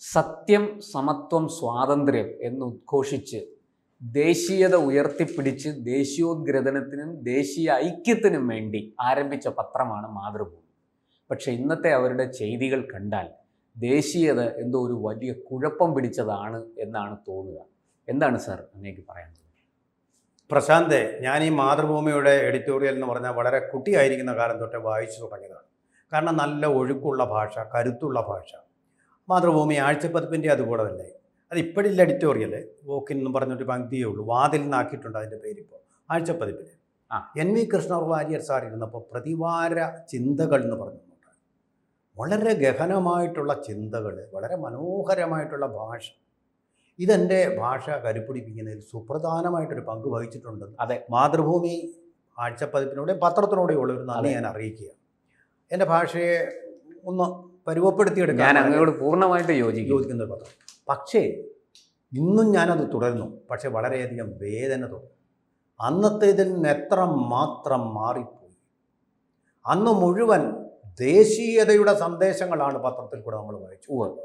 സത്യം സമത്വം സ്വാതന്ത്ര്യം എന്ന് ഉദ്ഘോഷിച്ച് ദേശീയത ഉയർത്തിപ്പിടിച്ച് ദേശീയോദ്ഗ്രഥനത്തിനും ദേശീയ ഐക്യത്തിനും വേണ്ടി ആരംഭിച്ച പത്രമാണ് മാതൃഭൂമി. പക്ഷേ ഇന്നത്തെ അവരുടെ ചെയ്തികൾ കണ്ടാൽ ദേശീയത എന്തോ ഒരു വലിയ കുഴപ്പം പിടിച്ചതാണ് എന്നാണ് തോന്നുക. എന്താണ് സർ അങ്ങേക്ക് പറയാൻ പ്രശാന്ത് ഞാൻ ഈ മാതൃഭൂമിയുടെ എഡിറ്റോറിയൽ എന്ന് പറഞ്ഞാൽ വളരെ കുട്ടിയായിരിക്കുന്ന കാലം തൊട്ടേ വായിച്ചു തുടങ്ങിയതാണ്. കാരണം നല്ല ഒഴുക്കുള്ള ഭാഷ കരുത്തുള്ള ഭാഷ. മാതൃഭൂമി ആഴ്ചപ്പതിപ്പിന്റെ അതുപോലെ തന്നെ അത് ഇപ്പോഴില്ല എഡിറ്റോറിയൽ വോക്കിൻ എന്ന് പറഞ്ഞൊരു പങ്ക്തിയേ ഉള്ളൂ. വാതിൽ നിന്നാക്കിയിട്ടുണ്ട് അതിന്റെ പേരിപ്പോൾ. ആഴ്ചപ്പതിപ്പിൽ ആ. N V Krishna Warrier sir ഇരുന്നപ്പോൾ പ്രതിവാര ചിന്തകൾ എന്ന് പറഞ്ഞിട്ടുണ്ട് വളരെ ഗഹനമായിട്ടുള്ള ചിന്തകൾ വളരെ മനോഹരമായിട്ടുള്ള ഭാഷ. ഇതെന്റെ ഭാഷ കരുപ്പിടിപ്പിക്കുന്നതിൽ സുപ്രധാനമായിട്ടൊരു പങ്ക് വഹിച്ചിട്ടുണ്ട്. അതെ. മാതൃഭൂമി ആഴ്ചപ്പതിപ്പിനോടെയും പത്രത്തിനോടെയും ഒരു നന്ദി ഞാൻ അറിയിക്കുക എന്റെ ഭാഷയെ ഒന്ന് പരുവപ്പെടുത്തിയെടുക്കാൻ ഞാൻ അങ്ങയോട് പൂർണമായിട്ട് യോജിക്കും യോജിക്കുന്ന ഒരു പത്രം. പക്ഷേ ഇന്നും ഞാനത് തുടരുന്നു. പക്ഷേ വളരെയധികം വേദന തോന്നും. അന്നത്തേതിൽ നിന്ന് എത്ര മാത്രം മാറിപ്പോയി. അന്ന് മുഴുവൻ ദേശീയതയുടെ സന്ദേശങ്ങളാണ് പത്രത്തിൽ കൂടെ നമ്മൾ വായിച്ചു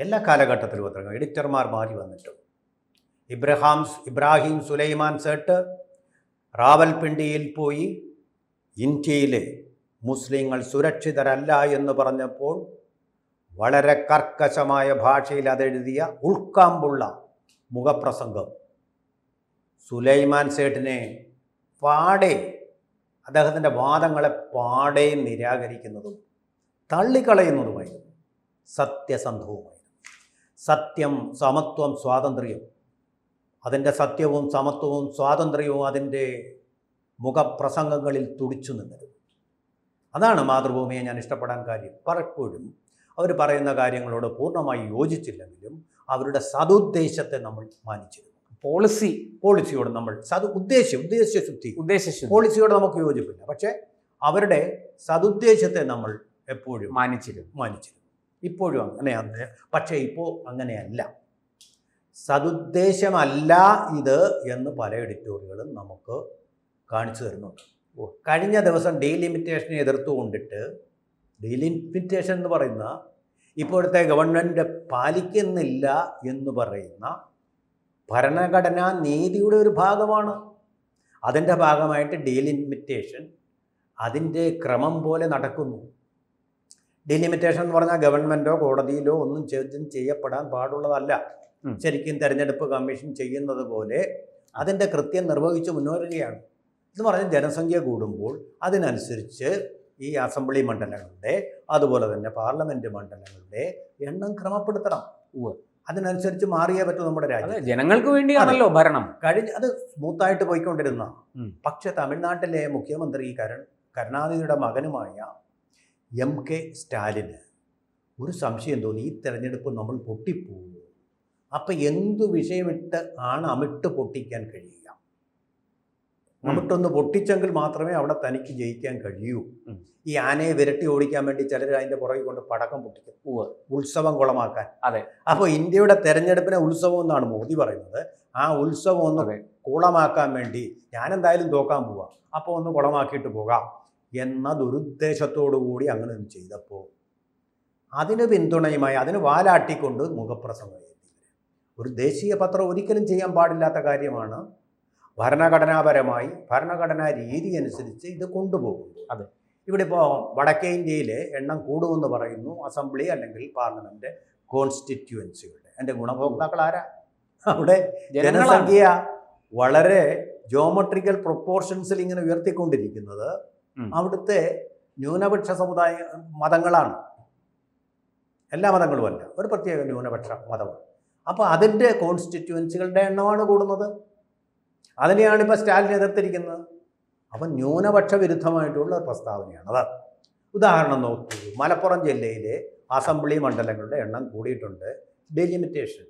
എല്ലാ കാലഘട്ടത്തിലും പത്രങ്ങൾ. എഡിറ്റർമാർ മാറി വന്നിട്ടും. ഇബ്രഹാം ഇബ്രാഹിം സുലൈമാൻ സേട്ട് റാവൽപിണ്ടിയിൽ പോയി ഇന്ത്യയിലെ മുസ്ലിങ്ങൾ സുരക്ഷിതരല്ല എന്ന് പറഞ്ഞപ്പോൾ വളരെ കർക്കശമായ ഭാഷയിൽ അതെഴുതിയ ഉൾക്കാമ്പുള്ള മുഖപ്രസംഗം. സുലൈമാൻ സേട്ടിനെ പാടെ അദ്ദേഹത്തിന്റെ വാദങ്ങളെ പാടെ നിരാകരിക്കുന്നതും തള്ളിക്കളയുന്നതുമായിരുന്നു സത്യസന്ധവുമായിരുന്നു സത്യം സമത്വം സ്വാതന്ത്ര്യം. അതിന്റെ സത്യവും സമത്വവും സ്വാതന്ത്ര്യവും അതിന്റെ മുഖപ്രസംഗങ്ങളിൽ തുടിച്ചു നിന്നത് അതാണ് മാതൃഭൂമിയെ ഞാൻ ഇഷ്ടപ്പെടാൻ കാര്യം. പലപ്പോഴും അവർ പറയുന്ന കാര്യങ്ങളോട് പൂർണമായി യോജിച്ചില്ലെങ്കിലും അവരുടെ സതുദ്ദേശത്തെ നമ്മൾ മാനിച്ചിരുന്നു. പോളിസി. പോളിസിയോട് നമ്മൾ സതു ഉദ്ദേശ്യം ഉദ്ദേശ്യശുദ്ധി. ഉദ്ദേശിച്ചു പോളിസിയോട് നമുക്ക് യോജിപ്പില്ല. പക്ഷേ അവരുടെ സതുദ്ദേശത്തെ നമ്മൾ എപ്പോഴും മാനിച്ചിരുന്നു. മാനിച്ചിരുന്നു. ഇപ്പോഴും അങ്ങനെയാണ് പക്ഷേ ഇപ്പോൾ അങ്ങനെയല്ല. സതുദ്ദേശമല്ല ഇത് എന്ന് പല എഡിറ്റോറിയലുകളും നമുക്ക് കാണിച്ചു തരുന്നുണ്ട്. കഴിഞ്ഞ ദിവസം ഡീലിമിറ്റേഷനെ എതിർത്തുകൊണ്ടിട്ട് ഡീലിമിറ്റേഷൻ എന്ന് പറയുന്ന ഇപ്പോഴത്തെ ഗവൺമെന്റ് പാലിക്കുന്നില്ല എന്ന് പറയുന്ന ഭരണഘടനാ നീതിയുടെ ഒരു ഭാഗമാണ്. അതിന്റെ ഭാഗമായിട്ട് ഡീലിമിറ്റേഷൻ അതിന്റെ ക്രമം പോലെ നടക്കുന്നു. ഡീലിമിറ്റേഷൻ എന്ന് പറഞ്ഞാൽ ഗവൺമെന്റോ കോടതിയിലോ ഒന്നും ചോദ്യം ചെയ്യപ്പെടാൻ പാടുള്ളതല്ല. ശരിക്കും തെരഞ്ഞെടുപ്പ് കമ്മീഷൻ ചെയ്യുന്നത് പോലെ അതിന്റെ കൃത്യം നിർവഹിച്ച് മുന്നേറുകയാണ് എന്ന് പറഞ്ഞാൽ ജനസംഖ്യ കൂടുമ്പോൾ അതിനനുസരിച്ച് ഈ അസംബ്ലി മണ്ഡലങ്ങളുടെ അതുപോലെ തന്നെ പാർലമെന്റ് മണ്ഡലങ്ങളുടെ എണ്ണം ക്രമപ്പെടുത്തണം. അതിനനുസരിച്ച് മാറിയേ പറ്റൂ നമ്മുടെ രാജ്യം ജനങ്ങൾക്ക് വേണ്ടിയാണല്ലോ ഭരണം. കഴിഞ്ഞ അത് സ്മൂത്തായിട്ട് പോയിക്കൊണ്ടിരുന്ന. പക്ഷെ തമിഴ്നാട്ടിലെ മുഖ്യമന്ത്രി കരൺ കരുണാനിധിയുടെ മകനുമായ എം കെ സ്റ്റാലിന് ഒരു സംശയം തോന്നി. ഈ തെരഞ്ഞെടുപ്പ് നമ്മൾ പൊട്ടിപ്പോകും. അപ്പം എന്തു വിഷയമിട്ട് ആണ് അമിട്ട് പൊട്ടിക്കാൻ കഴിയുക? അമിട്ടൊന്ന് പൊട്ടിച്ചെങ്കിൽ മാത്രമേ അവിടെ തനിക്ക് ജയിക്കാൻ കഴിയൂ. ഈ ആനയെ വിരട്ടി ഓടിക്കാൻ വേണ്ടി ചിലർ അതിന്റെ പുറകിൽ കൊണ്ട് പടക്കം പൊട്ടിക്കും. ഉത്സവം കുളമാക്കാൻ. അതെ. അപ്പോൾ ഇന്ത്യയുടെ തെരഞ്ഞെടുപ്പിനെ ഉത്സവം എന്നാണ് മോദി പറയുന്നത്. ആ ഉത്സവം ഒന്ന്. കുളമാക്കാൻ വേണ്ടി ഞാൻ എന്തായാലും തോക്കാൻ പോവാം. അപ്പോൾ ഒന്ന് കുളമാക്കിയിട്ട് പോകാം. എന്ന ദുരുദ്ദേശത്തോടു കൂടി അങ്ങനെ ഒന്ന് ചെയ്തപ്പോൾ അതിന് പിന്തുണയുമായി അതിന് വാലാട്ടിക്കൊണ്ട് മുഖപ്രസംഗം ഒരു ദേശീയ പത്രം ഒരിക്കലും ചെയ്യാൻ പാടില്ലാത്ത കാര്യമാണ് ഭരണഘടനാപരമായി ഭരണഘടനാ രീതി അനുസരിച്ച് ഇത് കൊണ്ടുപോകും അതെ. ഇവിടെ ഇപ്പോൾ വടക്കേ ഇന്ത്യയിലെ എണ്ണം കൂടുമെന്ന് പറയുന്നു അസംബ്ലി അല്ലെങ്കിൽ പാർലമെന്റ് കോൺസ്റ്റിറ്റ്യുവൻസികളുടെ. എന്റെ ഗുണഭോക്താക്കൾ ആരാ? അവിടെ ജനസംഖ്യ വളരെ ജോമെട്രിക്കൽ പ്രൊപ്പോർഷൻസിൽ ഇങ്ങനെ ഉയർത്തിക്കൊണ്ടിരിക്കുന്നത്. അവിടുത്തെ ന്യൂനപക്ഷ സമുദായ മതങ്ങളാണ്. എല്ലാ മതങ്ങളുമല്ല ഒരു പ്രത്യേക ന്യൂനപക്ഷ മതമാണ്. അപ്പോൾ അതിന്റെ കോൺസ്റ്റിറ്റ്യുവൻസികളുടെ എണ്ണമാണ് കൂടുന്നത്. അതിനെയാണ് ഇപ്പോൾ സ്റ്റാലിൻ എതിർത്തിരിക്കുന്നത്. അപ്പം ന്യൂനപക്ഷ വിരുദ്ധമായിട്ടുള്ള പ്രസ്താവനയാണ്. അത് ഉദാഹരണം നോക്കൂ. മലപ്പുറം ജില്ലയിലെ അസംബ്ലി മണ്ഡലങ്ങളുടെ എണ്ണം കൂടിയിട്ടുണ്ട്. ഡെലിമിറ്റേഷൻ.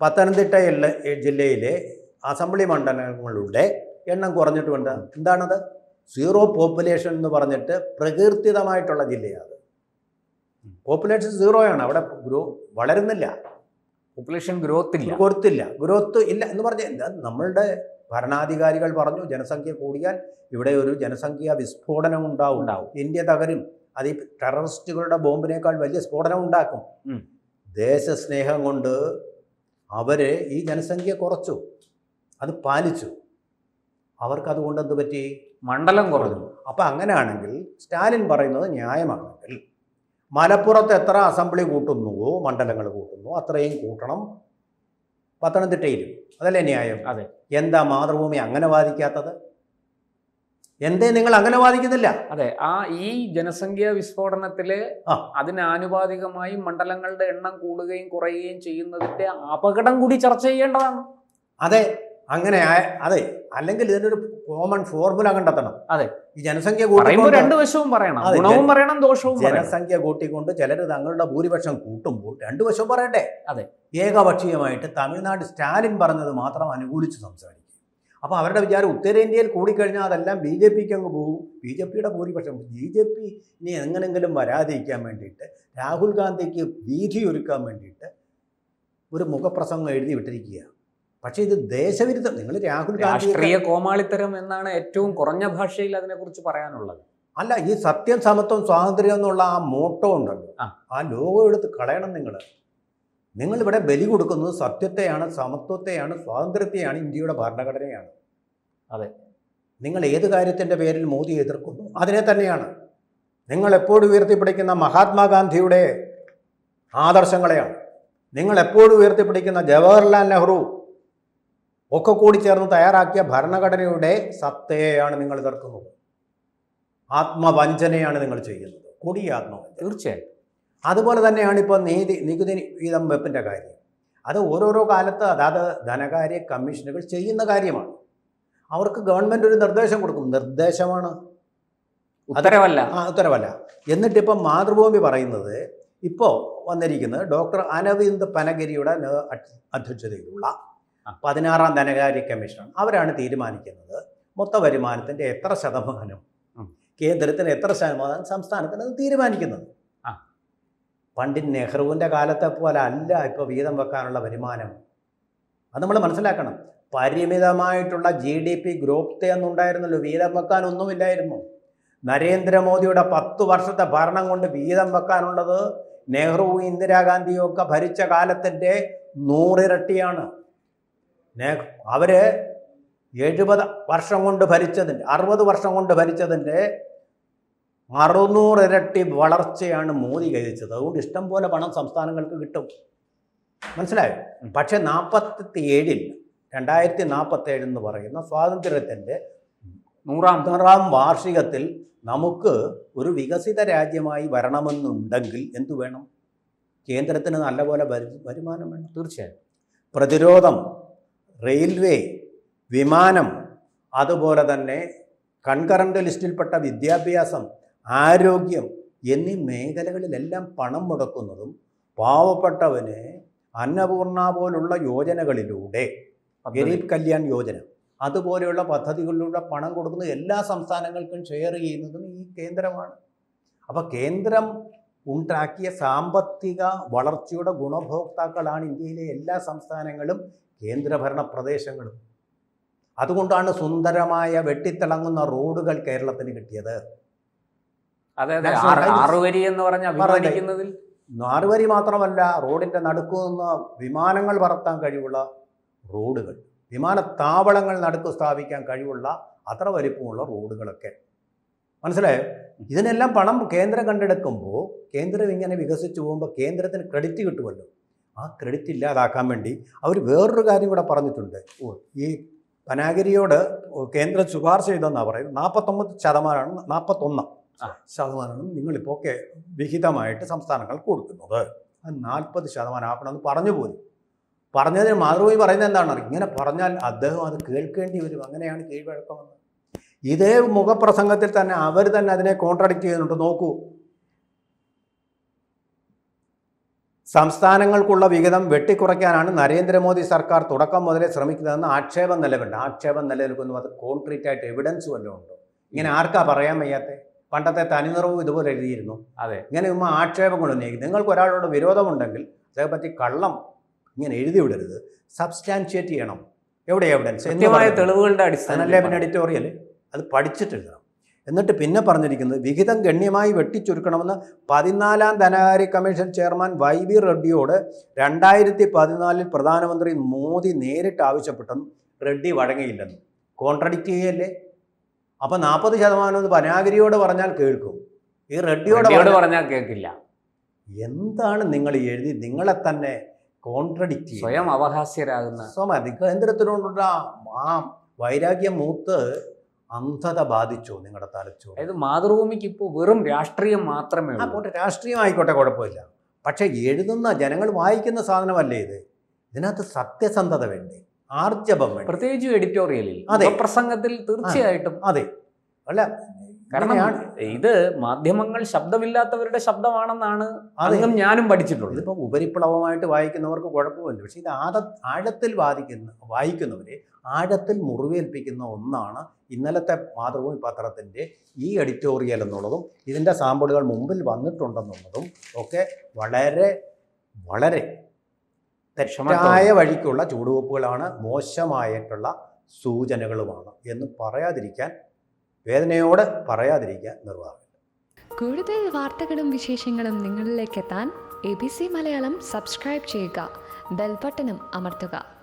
പത്തനംതിട്ട ജില്ലയിലെ അസംബ്ലി മണ്ഡലങ്ങളുടെ എണ്ണം കുറഞ്ഞിട്ടുണ്ട് എന്താണത്? സീറോ പോപ്പുലേഷൻ എന്ന് പറഞ്ഞിട്ട് പ്രകീർത്തിതമായിട്ടുള്ള ജില്ലയാണ്. പോപ്പുലേഷൻ സീറോയാണ്. അവിടെ ഗ്രോ വളരുന്നില്ല. പോപ്പുലേഷൻ ഗ്രോത്ത് ഇല്ല. കൊടുത്തില്ല ഗ്രോത്ത് ഇല്ല എന്ന് പറഞ്ഞാൽ എന്താ? നമ്മളുടെ ഭരണാധികാരികൾ പറഞ്ഞു ജനസംഖ്യ കൂടിയാൽ ഇവിടെ ഒരു ജനസംഖ്യ വിസ്ഫോടനം ഉണ്ടാവും. ഉണ്ടാവും. ഇന്ത്യ തകരും. അത് ഈ ടെററിസ്റ്റുകളുടെ ബോംബിനേക്കാൾ വലിയ സ്ഫോടനം ഉണ്ടാക്കും. ദേശസ്നേഹം കൊണ്ട് അവരെ ഈ ജനസംഖ്യ കുറച്ചു. അത് പാലിച്ചു. അവർക്ക് അതുകൊണ്ട് എന്ത് പറ്റി? മണ്ഡലം കുറഞ്ഞു. അപ്പം അങ്ങനെയാണെങ്കിൽ സ്റ്റാലിൻ പറയുന്നത് ന്യായമാണെങ്കിൽ മലപ്പുറത്ത് എത്ര അസംബ്ലി കൂട്ടുന്നുവോ മണ്ഡലങ്ങൾ കൂട്ടുന്നു അത്രയും കൂട്ടണം. പത്തനംതിട്ടയിലും. അതല്ലേ ന്യായം? അതെ. എന്താ മാതൃഭൂമി അങ്ങനെ വാദിക്കാത്തത്? എന്തേ നിങ്ങൾ അങ്ങനെ വാദിക്കുന്നില്ല? അതെ ആ ഈ ജനസംഖ്യാ വിസ്ഫോടനത്തിൽ. അതിനാനുപാതികമായി മണ്ഡലങ്ങളുടെ എണ്ണം കൂടുകയും കുറയുകയും ചെയ്യുന്നതിന്റെ അപകടം കൂടി ചർച്ച ചെയ്യേണ്ടതാണ്. അതെ അങ്ങനെ അതെ അല്ലെങ്കിൽ ഇതിനൊരു കോമൺ ഫോർമുല കണ്ടെത്തണം. അതെ. ഈ ജനസംഖ്യ കൂട്ടിക്കൊണ്ട് രണ്ടു വശവും പറയണം. ഗുണവും പറയണം ദോഷവും ജനസംഖ്യ കൂട്ടിക്കൊണ്ട് ചിലർ തങ്ങളുടെ ഭൂരിപക്ഷം കൂട്ടുമ്പോൾ രണ്ട് വശവും പറയട്ടെ അതെ. ഏകപക്ഷീയമായിട്ട് തമിഴ്നാട് സ്റ്റാലിൻ പറഞ്ഞത് മാത്രം അനുകൂലിച്ച് സംസാരിക്കും. അപ്പോൾ അവരുടെ വിചാരം ഉത്തരേന്ത്യയിൽ കൂടിക്കഴിഞ്ഞാൽ അതെല്ലാം ബി ജെ പിക്ക് അങ്ങ് പോകും. ബി ജെ പിയുടെ ഭൂരിപക്ഷം. ബി ജെ പി ഇനി എങ്ങനെങ്കിലും വരാതിരിക്കാൻ വേണ്ടിയിട്ട് രാഹുൽ ഗാന്ധിക്ക് വീതി ഒരുക്കാൻ വേണ്ടിയിട്ട് ഒരു മുഖപ്രസംഗം എഴുതി വിട്ടിരിക്കുക പക്ഷേ ഇത് ദേശവിരുദ്ധം. നിങ്ങൾ രാഹുൽ ഗാന്ധി രാഷ്ട്രീയ കോമാളിത്തരം എന്നാണ് ഏറ്റവും കുറഞ്ഞ ഭാഷയിൽ അതിനെക്കുറിച്ച് പറയാനുള്ളത്. അല്ല ഈ സത്യം സമത്വം സ്വാതന്ത്ര്യം എന്നുള്ള ആ മോട്ടോ ഉണ്ടല്ലോ. ആ. ലോകം ലോഗോ എടുത്ത് കളയണം നിങ്ങൾ നിങ്ങൾ ഇവിടെ ബലി കൊടുക്കുന്നത് സത്യത്തെയാണ് സമത്വത്തെയാണ് സ്വാതന്ത്ര്യത്തെയാണ് ഇന്ത്യയുടെ ഭരണഘടനയാണ്. അതെ. നിങ്ങൾ ഏത് കാര്യത്തിന്റെ പേരിൽ മോദി എതിർക്കുന്നു? അതിനെ തന്നെയാണ്. നിങ്ങൾ എപ്പോഴും ഉയർത്തിപ്പിടിക്കുന്ന മഹാത്മാഗാന്ധിയുടെ ആദർശങ്ങളെയാണ്. നിങ്ങൾ എപ്പോഴും ഉയർത്തിപ്പിടിക്കുന്ന ജവഹർലാൽ നെഹ്റു ഒക്കെ കൂടി ചേർന്ന് തയ്യാറാക്കിയ ഭരണഘടനയുടെ സത്തയെയാണ് നിങ്ങൾ എതിർക്കുന്നത്. ആത്മവഞ്ചനയാണ് നിങ്ങൾ ചെയ്യുന്നത്. കൊടിയ ആത്മവഞ്ചന. തീർച്ചയായും അതുപോലെ തന്നെയാണ് ഇപ്പോൾ നീതി നികുതി വീതം വെപ്പിന്റെ കാര്യം. അത് ഓരോരോ കാലത്ത് അതാത് ധനകാര്യ കമ്മീഷനുകൾ ചെയ്യുന്ന കാര്യമാണ്. അവർക്ക് ഗവൺമെന്റ് ഒരു നിർദ്ദേശം കൊടുക്കും. നിർദ്ദേശമാണ്. ഉത്തരവല്ല. ആ ഉത്തരവല്ല. എന്നിട്ടിപ്പം മാതൃഭൂമി പറയുന്നത് ഇപ്പോൾ വന്നിരിക്കുന്നത് ഡോക്ടർ അനവിന്ദ് പനഗിരിയുടെ അധ്യക്ഷതയിലുള്ള. പതിനാറാം ധനകാര്യ കമ്മീഷൻ അവരാണ് തീരുമാനിക്കുന്നത് മൊത്ത വരുമാനത്തിന്റെ എത്ര ശതമാനം കേന്ദ്രത്തിന് എത്ര ശതമാനം സംസ്ഥാനത്തിന് അത് തീരുമാനിക്കുന്നത്. പണ്ഡിറ്റ് നെഹ്റുവിന്റെ കാലത്തെ പോലെ അല്ല ഇപ്പോൾ വീതം വെക്കാനുള്ള വരുമാനം. അത് നമ്മൾ മനസ്സിലാക്കണം. പരിമിതമായിട്ടുള്ള ജി ഡി പി ഗ്രോത്ത് എന്നുണ്ടായിരുന്നല്ലോ വീതം വെക്കാനൊന്നുമില്ലായിരുന്നു നരേന്ദ്രമോദിയുടെ പത്ത് വർഷത്തെ ഭരണം കൊണ്ട് വീതം വെക്കാനുള്ളത് നെഹ്റുവും ഇന്ദിരാഗാന്ധിയും ഒക്കെ ഭരിച്ച കാലത്തിന്റെ നൂറിരട്ടിയാണ്. നെ- അവർ എഴുപത് വർഷം കൊണ്ട് ഭരിച്ചതിന്റെ അറുപത് വർഷം കൊണ്ട് ഭരിച്ചതിന്റെ അറുന്നൂറിരട്ടി വളർച്ചയാണ് മോദി കൈവച്ചത് അതുകൊണ്ട് ഇഷ്ടം പോലെ പണം സംസ്ഥാനങ്ങൾക്ക് കിട്ടും. മനസ്സിലായോ? പക്ഷേ നാൽപ്പത്തി ഏഴിൽ രണ്ടായിരത്തി നാൽപ്പത്തേഴ് എന്ന് പറയുന്ന സ്വാതന്ത്ര്യത്തിന്റെ നൂറാം. നൂറാം വാർഷികത്തിൽ നമുക്ക് ഒരു വികസിത രാജ്യമായി വരണമെന്നുണ്ടെങ്കിൽ എന്തു വേണം? കേന്ദ്രത്തിന് നല്ലപോലെ വരു- വരുമാനം വേണം. തീർച്ചയായും. പ്രതിരോധം റെയിൽവേ വിമാനം അതുപോലെ തന്നെ കൺകറന്റ് ലിസ്റ്റിൽപ്പെട്ട വിദ്യാഭ്യാസം ആരോഗ്യം എന്നീ മേഖലകളിലെല്ലാം പണം മുടക്കുന്നതും പാവപ്പെട്ടവന് അന്നപൂർണ പോലുള്ള യോജനകളിലൂടെ ഗരീബ് കല്യാൺ യോജന അതുപോലെയുള്ള പദ്ധതികളിലൂടെ പണം കൊടുക്കുന്ന എല്ലാ സംസ്ഥാനങ്ങൾക്കും ഷെയർ ചെയ്യുന്നതും ഈ കേന്ദ്രമാണ്. അപ്പോൾ കേന്ദ്രം ഉണ്ടാക്കിയ സാമ്പത്തിക വളർച്ചയുടെ ഗുണഭോക്താക്കളാണ് ഇന്ത്യയിലെ എല്ലാ സംസ്ഥാനങ്ങളും കേന്ദ്രഭരണ പ്രദേശങ്ങളും. അതുകൊണ്ടാണ് സുന്ദരമായ വെട്ടിത്തിളങ്ങുന്ന റോഡുകൾ കേരളത്തിന് കിട്ടിയത്. എന്ന് നാറുവരി മാത്രമല്ല റോഡിന്റെ നടുക്കു നിന്ന് വിമാനങ്ങൾ പറത്താൻ കഴിവുള്ള റോഡുകൾ. വിമാനത്താവളങ്ങൾ നടുക്ക് സ്ഥാപിക്കാൻ കഴിവുള്ള അത്ര വലിപ്പമുള്ള റോഡുകളൊക്കെ. മനസ്സിലായോ? ഇതിനെല്ലാം പണം കേന്ദ്രം കണ്ടെടുക്കുമ്പോൾ കേന്ദ്രം ഇങ്ങനെ വികസിച്ചു പോകുമ്പോൾ കേന്ദ്രത്തിന് ക്രെഡിറ്റ് കിട്ടുമല്ലോ. ആ ക്രെഡിറ്റ് ഇല്ലാതാക്കാൻ വേണ്ടി അവർ വേറൊരു കാര്യം കൂടെ പറഞ്ഞിട്ടുണ്ട്. ഈ പനാഗിരിയോട് കേന്ദ്രം ശുപാർശ ചെയ്തെന്നാണ് പറയുന്നത്. നാൽപ്പത്തൊമ്പത് ശതമാനമാണ് നാൽപ്പത്തൊന്ന്. ശതമാനമാണ് നിങ്ങളിപ്പോൾ ഒക്കെ വിഹിതമായിട്ട് സംസ്ഥാനങ്ങൾ കൊടുക്കുന്നത്. അത് നാൽപ്പത് ശതമാനം ആക്കണമെന്ന് പറഞ്ഞു പോലും. പറഞ്ഞതിന് മാതൃഭൂമി പറയുന്നത് എന്താണ് ഇങ്ങനെ പറഞ്ഞാൽ അദ്ദേഹം അത് കേൾക്കേണ്ടി വരും. അങ്ങനെയാണ് കീഴ്വഴക്കമെന്ന് ഇതേ മുഖപ്രസംഗത്തിൽ തന്നെ അവർ തന്നെ അതിനെ കോൺട്രഡിക്റ്റ് ചെയ്യുന്നുണ്ട്. നോക്കൂ. സംസ്ഥാനങ്ങൾക്കുള്ള വിഹിതം വെട്ടിക്കുറയ്ക്കാനാണ് നരേന്ദ്രമോദി സർക്കാർ തുടക്കം മുതലേ ശ്രമിക്കുന്നതെന്ന് ആക്ഷേപം നിലവിലുണ്ട്. ആക്ഷേപം നിലനിൽക്കുന്നു. അത് കോൺക്രീറ്റ് ആയിട്ട് എവിഡൻസ് വല്ലതും ഉണ്ടോ? ഇങ്ങനെ ആർക്കാ പറയാൻ വയ്യാത്തെ? പണ്ടത്തെ തനിനിറവും ഇതുപോലെ എഴുതിയിരുന്നു. അതെ. ഇങ്ങനെ ഉമ്മ ആക്ഷേപങ്ങളൊന്നും നിങ്ങൾക്ക് ഒരാളോട് വിരോധമുണ്ടെങ്കിൽ അതേപറ്റി കള്ളം ഇങ്ങനെ എഴുതി വിടരുത്. സബ്സ്റ്റാൻഷിയേറ്റ് ചെയ്യണം. എവിടെ എവിഡൻസ് കൃത്യമായ തെളിവുകളുടെ അല്ലേ പിന്നെ എഡിറ്റോറിയൽ അത് പഠിച്ചിട്ടെഴുതണം. എന്നിട്ട് പിന്നെ പറഞ്ഞിരിക്കുന്നത് വിഹിതം ഗണ്യമായി വെട്ടിച്ചുരുക്കണമെന്ന് പതിനാലാം ധനകാര്യ കമ്മീഷൻ ചെയർമാൻ വൈ ബി റെഡ്ഡിയോട് രണ്ടായിരത്തി പതിനാലിൽ പ്രധാനമന്ത്രി മോദി നേരിട്ട് ആവശ്യപ്പെട്ടെന്നും റെഡ്ഡി വഴങ്ങിയില്ലെന്നും. കോൺട്രഡിക്റ്റ് ചെയ്യല്ലേ? അപ്പം നാൽപ്പത് ശതമാനം എന്ന് പനാഗിരിയോട് പറഞ്ഞാൽ കേൾക്കും. ഈ റെഡ്ഡിയോട് പറഞ്ഞാൽ പറഞ്ഞാൽ കേൾക്കില്ല. എന്താണ് നിങ്ങൾ എഴുതി നിങ്ങളെ തന്നെ കോൺട്രഡിക്റ്റ് സ്വയം അവഹാസ്യരാകുന്ന സ്വയം കേന്ദ്രത്തിനോടുള്ള ആ വൈരാഗ്യം മൂത്ത് അന്ധത ബാധിച്ചോ നിങ്ങളുടെ തലച്ചോ അതായത് മാതൃഭൂമിക്ക് ഇപ്പോൾ വെറും രാഷ്ട്രീയം മാത്രമേ ആ ഉള്ളൂ. പോട്ടെ രാഷ്ട്രീയമായിക്കോട്ടെ കുഴപ്പമില്ല. പക്ഷേ എഴുതുന്ന ജനങ്ങൾ വായിക്കുന്ന സാധനമല്ലേ ഇത്? ഇതിനകത്ത് സത്യസന്ധത വേണ്ടേ? ആർജവം വേണ്ടേ? പ്രത്യേകിച്ചും എഡിറ്റോറിയലിൽ അതെ. പ്രസംഗത്തിൽ തീർച്ചയായിട്ടും അതെ. അല്ല കാരണം ഇത് മാധ്യമങ്ങൾ ശബ്ദമില്ലാത്തവരുടെ ശബ്ദമാണെന്നാണ് അതെ. ഞാനും പഠിച്ചിട്ടുള്ളത്. ഇതിപ്പോൾ ഉപരിപ്ലവമായിട്ട് വായിക്കുന്നവർക്ക് കുഴപ്പമില്ല പക്ഷേ ഇത് ആദ ആഴത്തിൽ വാദിക്കുന്ന വായിക്കുന്നവരെ ആഴത്തിൽ മുറിവേൽപ്പിക്കുന്ന ഒന്നാണ് ഇന്നലത്തെ മാതൃഭൂമി പത്രത്തിന്റെ ഈ എഡിറ്റോറിയൽ എന്നുള്ളതും ഇതിന്റെ സാമ്പിളുകൾ മുമ്പിൽ വന്നിട്ടുണ്ടെന്നുള്ളതും ഒക്കെ വളരെ വളരെ തെറ്റായ വഴിക്കുള്ള ചുവടുവെപ്പുകളാണ് മോശമായിട്ടുള്ള സൂചനകളുമാണ് എന്ന് പറയാതിരിക്കാൻ വേദനയോടെ പറയാതിരിക്കാൻ നിർവാഹമില്ല കൂടുതൽ വാർത്തകളും വിശേഷങ്ങളും നിങ്ങളിലേക്ക് എത്താൻ A B C Malayalam subscribe ചെയ്യുക. ബെൽബട്ടനും അമർത്തുക.